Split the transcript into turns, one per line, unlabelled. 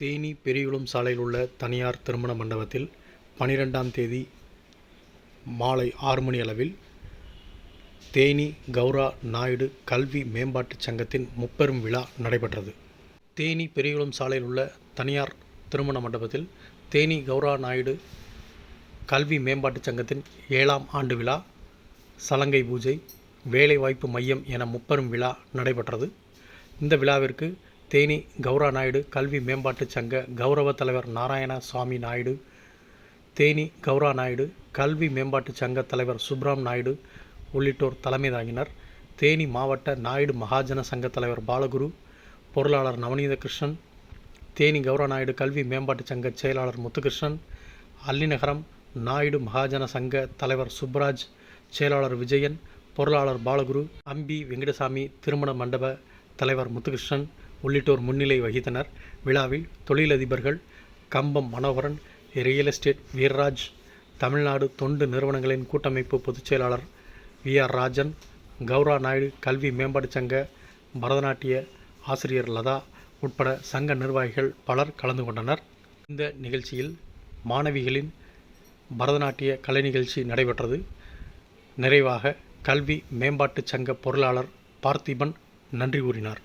தேனி பெரியகுளம் சாலையில் உள்ள தனியார் திருமண மண்டபத்தில் பனிரெண்டாம் தேதி மாலை ஆறு மணி அளவில் தேனி கௌரா நாயுடு கல்வி மேம்பாட்டுச் சங்கத்தின் முப்பெரும் விழா நடைபெற்றது. தேனி பெரியகுளம் சாலையில் உள்ள தனியார் திருமண மண்டபத்தில் தேனி கௌரா நாயுடு கல்வி மேம்பாட்டுச் சங்கத்தின் ஏழாம் ஆண்டு விழா சலங்கை பூஜை வேலைவாய்ப்பு மையம் என முப்பெரும் விழா நடைபெற்றது. இந்த விழாவிற்கு தேனி கௌரா நாயுடு கல்வி மேம்பாட்டுச் சங்க கௌரவ தலைவர் நாராயண சுவாமி நாயுடு. தேனி கௌரா நாயுடு கல்வி மேம்பாட்டுச் சங்க தலைவர் சுப்ராம் நாயுடு உள்ளிட்டோர் தலைமை தாங்கினர். தேனி மாவட்ட நாயுடு மகாஜன சங்க தலைவர் பாலகுரு பொருளாளர் நவநீத கிருஷ்ணன் தேனி கௌரா நாயுடு கல்வி மேம்பாட்டுச் சங்க செயலாளர் முத்துகிருஷ்ணன் அல்லிநகரம் நாயுடு மகாஜன சங்க தலைவர் சுப்ராஜ் செயலாளர் விஜயன் பொருளாளர் பாலகுரு அம்பி வெங்கடசாமி திருமண மண்டப தலைவர் முத்துகிருஷ்ணன் உள்ளிட்டோர் முன்னிலை வகித்தனர். விழாவில் தொழிலதிபர்கள் கம்பம் மனோகரன் ரியல் எஸ்டேட் வீர்ராஜ் தமிழ்நாடு தொண்டு நிறுவனங்களின் கூட்டமைப்பு பொதுச்செயலாளர் வி. ஆர். ராஜன் கௌரா நாயுடு கல்வி மேம்பாடு சங்க பரதநாட்டிய ஆசிரியர் லதா உட்பட சங்க நிர்வாகிகள் பலர் கலந்து கொண்டனர். இந்த நிகழ்ச்சியில் மாணவிகளின் பரதநாட்டிய கலை நிகழ்ச்சி நடைபெற்றது. நிறைவாக கல்வி மேம்பாட்டுச் சங்க பொருளாளர் பார்த்திபன் நன்றி கூறினார்.